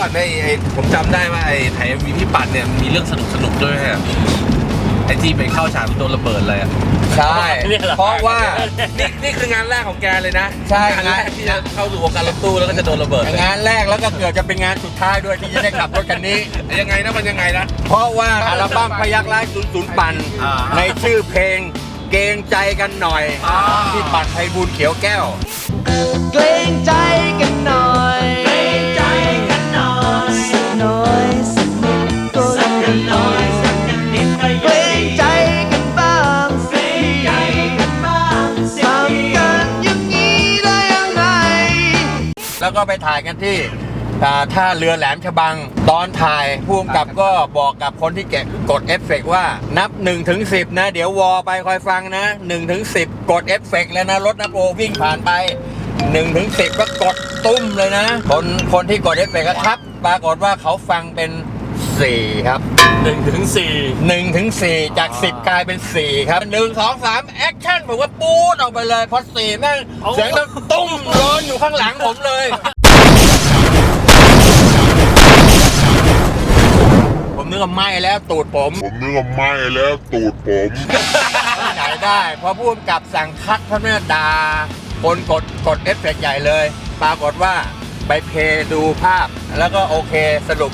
ก่อนไอ้ไอ้ผมจำได้ว่าไอ้ไทยมีพี่ปัดเนี่ยมีเรื่องสนุกสนุกๆด้วยฮะไอ้ที่ไปเข้าฉากโดนระเบิดเลยอะ ใช่ เนี่ยเหรอ เพราะว่า นี่นี่คืองานแรกของแกเลยนะใช่งานแรกที่จะเข้าสู่วงการรถตู้แล้วก็จะโดนระเบิดเลยงานแรกแล้วก็เกือบจะเป็นงานสุดท้ายด้วยที่จะได้ขับรถคันนี้ ยังไงนะมันยังไงนะ เพราะว่าอัลบั้มพยักร้ายศูนย์ศูนย์ปั่นอ่า ในชื่อเพลงเกรงใจกันหน่อยอ่าที่ปัดไพบูลย์เขียวแก้ว เกรงใจกันหน่อ แล้วก็ไปถ่ายกันที่ท่าเรือแหลมฉบัง ตอนถ่ายผู้กำกับก็บอกกับคนที่แกะกดเอฟเฟกว่านับ1ถึง10นะ เดี๋ยววอไปคอยฟังนะ1ถึง10กดเอฟเฟกแล้วนะ รถนะโอวิ่งผ่านไป1ถึง10ก็กดตุ้มเลยนะ คนคนที่กดเอฟเฟกก็ทับ ปรากฏว่าเขาฟังเป็น 4 ครับ หนึ่งถึงสี่1 ถึง 4 จาก 10 กลายเป็น 4 ครับ 1 2 3 แอคชั่นผมว่าปูดออกไปเลยพอ4แม่งเสียงดังตุ้มร้อนอยู่ข้างหลังผมเลย ผมนึกว่าไหม้แล้วตูดผม ผมนึกว่าไหม้แล้วตูดผม ที่ไหนได้พอพูดกับสั่งคัดเท่านั้นด่าคนกดกดเอฟเฟกต์ใหญ่เลย ปรากฏว่าไปเพลย์ดูภาพ แล้วก็โอเคสรุป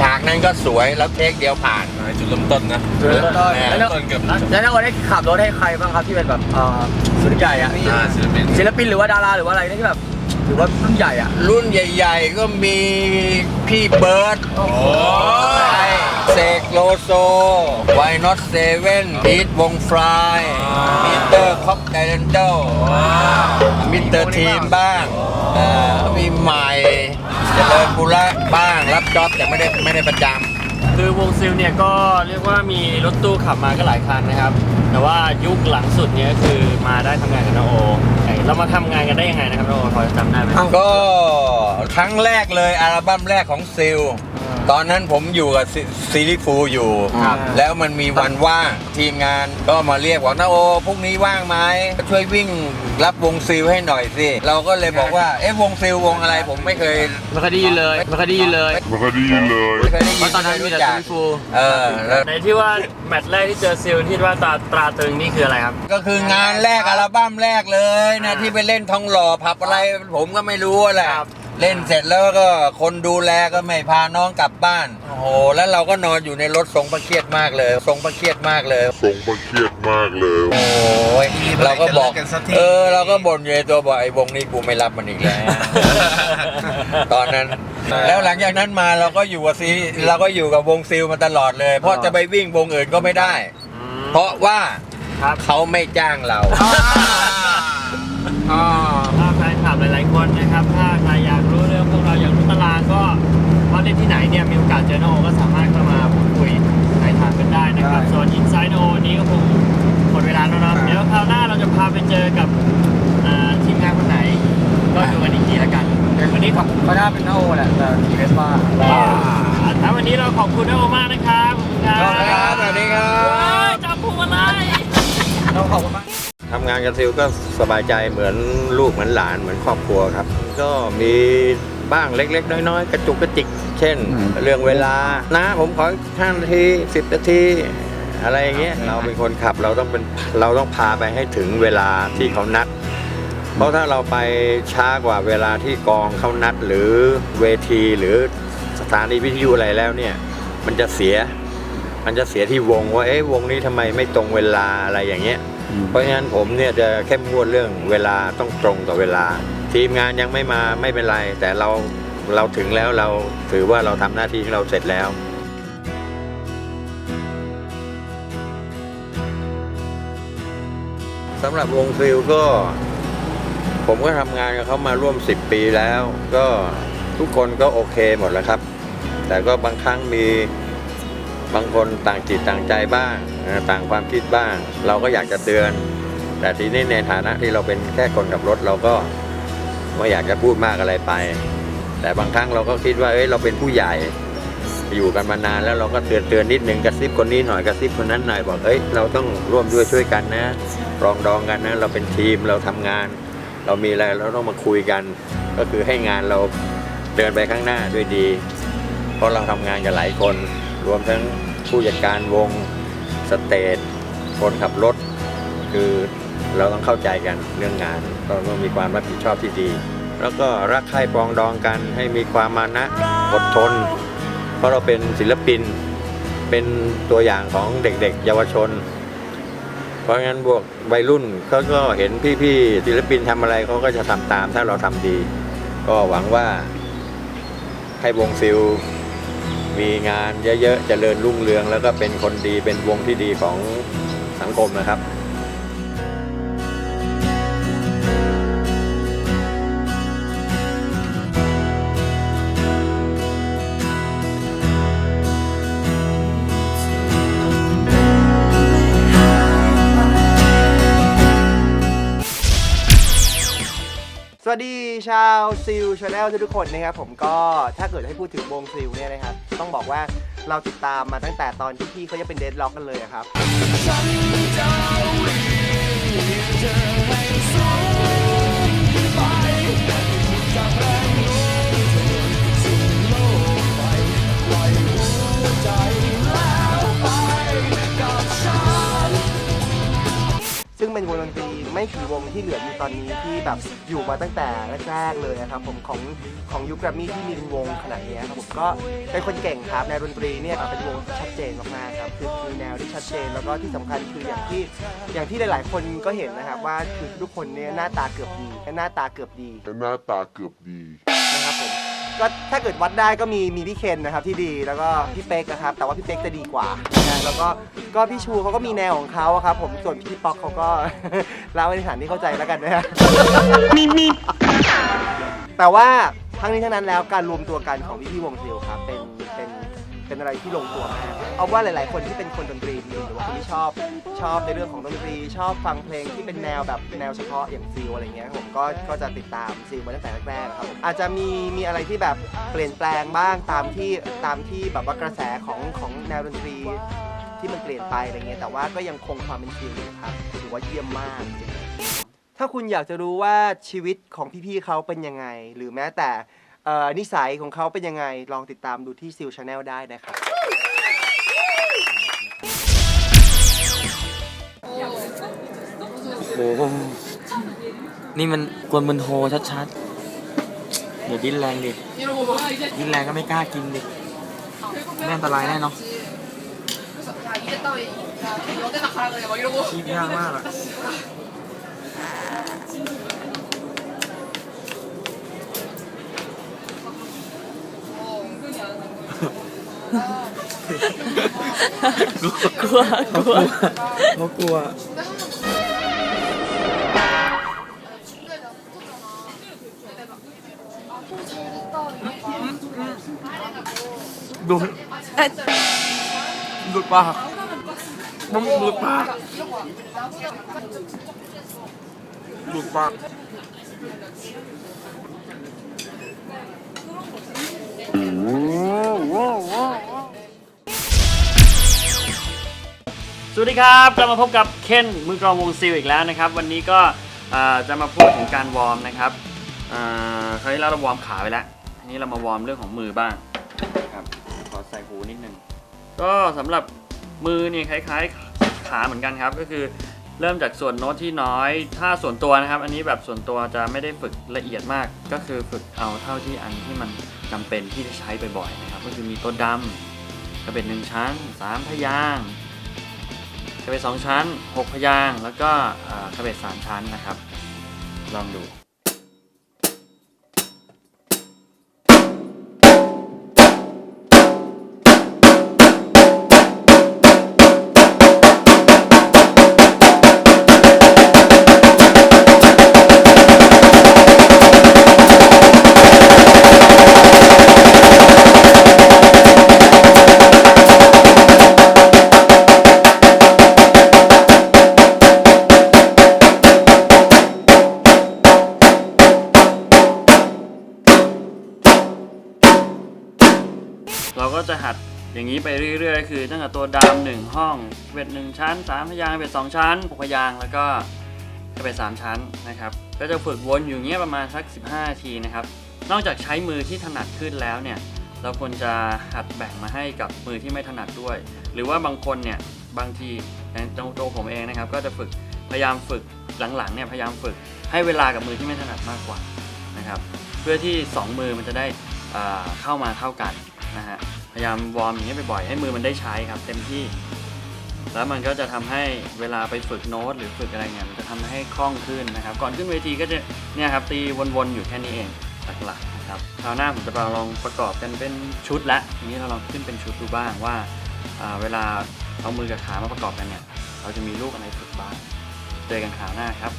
ฉากนั้นก็สวยแล้วเทคเดียวผ่านอ่าจุดเริ่มต้นนะจุดเริ่มต้น เริ่มต้นเกือบแล้วนักวันได้ขับรถให้ใครบ้างครับที่เป็นแบบเอ่อรุ่นใหญ่อะอ่าศิลปินศิลปินหรือว่าดาราหรือว่าอะไรที่แบบหรือว่ารุ่นใหญ่อะรุ่นใหญ่ ๆ ก็มีพี่เบิร์ดโอ้ใช่เสกโลโซไวนอตเซเว่นพีทวงฟรายมิเตอร์คอปไดเรนเดลมิสเตอร์ทีมบ้างเอ่อมีใหม่เจริญบุระบ้างรับจ็อบแต่ไม่ได้ไม่ได้ประจคือวงซิลเนี่ยก็เรียกว่ามีรถตู้ขับมาก็หลายคันนะครับ แต่ว่ายุคหลังสุดเนี่ยก็คือมาได้ทำงานกับนาโอเอ้ยเรามาทำงานกันได้ยังไงนะครับนาโอพอจะจำได้ไหมำก็ครั้งแรกเลยอัลบั้มแรกของซิล ตอนนั้นผมอยู่กับซิซีรีส์ฟูลอยู่ ครับแล้วมันมีวันว่างทีมงานก็มาเรียกว่านาโอพรุ่งนี้ว่างไหมช่วยวิ่งรับวงซิลให้หน่อยสิ เราก็เลยบอกว่าเอ๊ะวงซิลวงอะไรผมไม่เคย ไม่เคยได้ยินเลยไม่เคยได้ยินเลย มันก็ดีเลย ไม่เคยได้ยินเพราะตอนนั้นมีแต่ไรู้จักซีรีส์ฟูล เออแล้วในที่ว่าแมตช์แรกที่เจอซิลที่ว่าตราตราตรึงนี่คืออะไรครับ ก็คืองานแรกอัลบั้มแรกเลยนะอ่าที่ไปเล่นทองหล่อผับอะไรผมก็ไม่รู้แหละครับ เล่นเสร็จแล้วก็คนดูแลก็ไม่พาน้องกลับบ้าน โอ้โห แล้วเราก็นอนอยู่ในรถทรงประเครียดมากเลยทรงประเครียดมากเลย ทรงประเครียดมากเลย โอ้ยเราก็บอกเออ เราก็บ่นอยู่ในตัวบอกไอ้วงนี้กูไม่รับมันอีกแล้ว ตอนนั้น แล้วหลังจากนั้นมาเราก็อยู่กับซีเราก็อยู่กับวงซิลมาตลอดเลย เพราะจะไปวิ่งวงอื่นก็ไม่ได้อืมเพราะว่าครับ เขาไม่จ้างเราถ้าแฟนคลับหลายๆคนนะครับ ถ้า ว่าเล่นที่ไหนเนี่ยมีโอกาสเจอโนก็สามารถเข้ามาพูดคุยถ่ายทางกันได้นะครับ ส่วนอินไซด์โนนี้ก็คงหมดเวลาแล้วนะเดี๋ยวคราวหน้าเราจะพาไปเจอกับอ่าทีมงานคนไหน ก็ดูกันอีกทีละกันวันนี้ขอบเขาหน้าเป็นนาโอแหละแต่ทีเวสป้าถ้าวันนี้เราขอบคุณน้องโอมากนะครับขอบคุณครับสวัสดีครับเฮ้ยจับพวงมาลัยต้องขอบคุณมาก ทำงานกับซิลก็สบายใจเหมือนลูกเหมือนหลานเหมือนครอบครัวครับ ก็มีบ้างเล็ก ๆ น้อยๆกระจุกกระจิก เช่น เรื่องเวลานะผมขอห้านาทีสิบนาทีอะไรอย่างเงี้ยเราเป็นคนขับเราต้องเป็นเราต้องพาไปให้ถึงเวลาที่เขานัด เพราะถ้าเราไปช้ากว่าเวลาที่กองเขานัดหรือเวทีหรือสถานีวิทยุอะไรแล้วเนี่ย มันจะเสีย มันจะเสียที่วงว่าเอ๊ะวงนี้ทำไมไม่ตรงเวลาอะไรอย่างเงี้ย เพราะฉะนั้นผมเนี่ยจะเข้มงวดเรื่องเวลาต้องตรงต่อเวลา ทีมงานยังไม่มาไม่เป็นไร แต่เราเราถึงแล้วเราถือว่าเราทำหน้าที่ของเราเสร็จแล้วสำหรับวงฟิลก็ ผมก็ทำงานกับเขามาร่วม 10 ปีแล้ว ก็ทุกคนก็โอเคหมดแล้วครับ แต่ก็บางครั้งมี บางคนต่างจิตต่างใจบ้าง ต่างความคิดบ้าง เราก็อยากจะเตือน แต่ทีนี้ในฐานะที่เราเป็นแค่คนขับรถเราก็ไม่อยากจะพูดมากอะไรไป แต่บางครั้งเราก็คิดว่าเอ้ยเราเป็นผู้ใหญ่อยู่กันมานานแล้วเราก็เตือนเตือนนิดนึงกระซิบคนนี้หน่อยกระซิบคนนั้นหน่อยบอกเอ้ยเราต้องร่วมด้วยช่วยกันนะรองดองกันนะเราเป็นทีมเราทำงาน เรามีอะไรเราต้องมาคุยกัน ก็คือให้งานเราเดินไปข้างหน้าด้วยดี เพราะเราทำงานกับหลายคนรวมทั้ง ผู้จัดการวงสเตจคนขับรถ คือเราต้องเข้าใจกันเรื่องงานก็ต้องมีความรับผิดชอบที่ดี แล้วก็รักใคร่ปองดองกันให้มีความมานะอดทน เพราะเราเป็นศิลปินเป็นตัวอย่างของเด็กๆ เยาวชน เพราะงั้นพวกวัยรุ่นเขาก็เห็นพี่ๆศิลปินทำอะไรเขาก็จะทำตามถ้าเราทำดี ก็หวังว่าให้วงซิล มีงานเยอะๆเจริญรุ่งเรือง แล้วก็เป็นคนดีเป็นวงที่ดีของสังคมนะครับ วัสดีชาวซิลชาแนลทุกคนนะครับผมก็ถ้าเกิดให้พูดถึงวงซิลเนี่ยนะครับต้องบอกว่าเราติดตามมาตั้งแต่ตอนที่พี่เขายังเป็นเดดล็อกกันเลยอะครับ ออยู่ตอนนี้ที่แบบอยู่มาตั้งแต่แรกๆเลยนะครับผมของของยุคแกรมมี่ที่มีเป็นวงขนาดนี้ครับผมก็เป็นคนเก่งครับแนวดนตรีเนี่ยเป็นวงที่ชัดเจนมากๆครับคือมีแนวที่ชัดเจนแล้วก็ที่สำคัญคืออย่างที่อย่างที่หลาย ๆ คนก็เห็นนะครับว่าคือทุกคนเนี่ยหน้าตาเกือบดีหน้าตาเกือบดีแต่หน้าตาเกือบดีนะครับผม ก็ถ้าเกิดวัดได้ก็มีมีพี่เคนนะครับที่ดีแล้วก็พี่เป๊กนะครับ แต่ว่าพี่เป๊กจะดีกว่านะแล้วก็ก็พี่ชูเขาก็มีแนวของเขาอะครับ ผมส่วนพี่ป๊อกเขาก็เล่าในฐานที่เข้าใจแล้วกันนะฮะแต่ว่าทั้งนี้ทั้งนั้นแล้วการรวมตัวกันของพี่พี่ๆวงซิลครับเป็น เป็นอะไรที่ลงตัวมากเอาว่าหลาย ๆ คนที่เป็นคนดนตรีดีหรือว่าคนที่ชอบชอบในเรื่องของดนตรี ชอบฟังเพลงที่เป็นแนวแบบแนวเฉพาะอย่างซิลอะไรเงี้ยผมก็ก็จะติดตามซิลมาตั้งแต่แรกๆครับอาจจะมีมีอะไรที่แบบเปลี่ยนแปลงบ้างตามที่ตามที่แบบว่ากระแสของของแนวดนตรีที่มันเปลี่ยนไปอะไรเงี้ยแต่ว่าก็ยังคงความเป็นซิลอยู่ครับถือว่าเยี่ยมมากจริงถ้าคุณอยากจะรู้ว่าชีวิตของพี่ ๆเขาเป็นยังไง หรือแม้แต่ เอ่อนิสัยของเขาเป็นยังไง ลองติดตามดูที่ซิลชาแนลได้นะครับ โอ้โหนี่มันกวนมันโทชัดๆ เดี๋ยวดิ้นแรงดิ ดิ้นแรงก็ไม่กล้ากินดิแม่อันตรายแน่เนาะ ชีพยากมากอะ กลัวกลัวเขากลัวดูดดูดปากมันดูดปากดูดปาก สวัสดีครับกลับมาพบกับเคนมือกลองวงซิลอีกแล้วนะครับ วันนี้ก็อ่าจะมาพูดถึงการวอร์มนะครับอ่าคราวที่แล้วเราวอร์มขาไปแล้วทีนี้เรามาวอร์มเรื่องของมือบ้างครับขอใส่หูนิดนึงก็สำหรับมือเนี่ยคล้ายๆขาเหมือนกันครับ ก็คือ เริ่มจากส่วนโน้ตที่น้อย ถ้าส่วนตัวนะครับ อันนี้แบบส่วนตัวจะไม่ได้ฝึกละเอียดมาก ก็คือฝึกเอาเท่าที่อันที่มันจำเป็นที่จะใช้บ่อยๆนะครับ ก็คือมีตัวดำกระเป็นหนึ่งชั้นสามพยางกระเบ็ดสองชั้น 6 พยางแล้วก็กระเบ็ดสามชั้นนะครับ ลองดู อย่างนี้ไปเรื่อยๆ คือตั้งแต่ตัวดำหนึ่งห้องเบ็ดหนึ่งชั้นสามพยางเบ็ดสองชั้นหกพยางแล้วก็กเบ็ดสามชั้นนะครับ ก็จะฝึกวนอยู่เงี้ยประมาณสัก 15นาทีนะครับ นอกจากใช้มือที่ถนัดขึ้นแล้วเนี่ยเราควรจะหัดแบ่งมาให้กับมือที่ไม่ถนัดด้วย หรือว่าบางคนเนี่ยบางทีอย่างตัวผมเองนะครับ ก็จะฝึกพยายามฝึกหลังๆเนี่ยพยายามฝึกให้เวลากับมือที่ไม่ถนัดมากกว่านะครับ เพื่อที่ 2 มือมันจะได้เข้ามาเท่ากันนะฮะ พยายามวอร์มอย่างนี้บ่อยๆให้มือมันได้ใช้ครับ เต็มที่ แล้วมันก็จะทำให้เวลาไปฝึกโน้ตหรือฝึกอะไรเนี่ยมันจะทำให้คล่องขึ้นนะครับ ก่อนขึ้นเวทีก็จะเนี่ยครับตีวนๆอยู่แค่นี้เองหลักๆนะครับคราวหน้าผมจะมาลองประกอบกันเป็นชุดละทีนี้เราลองขึ้นเป็นชุดดูบ้างว่าเวลาเอามือกับขามาประกอบกันเนี่ยเราจะมีลูกอะไรฝึกบ้างเจอกันคราวหน้าครับ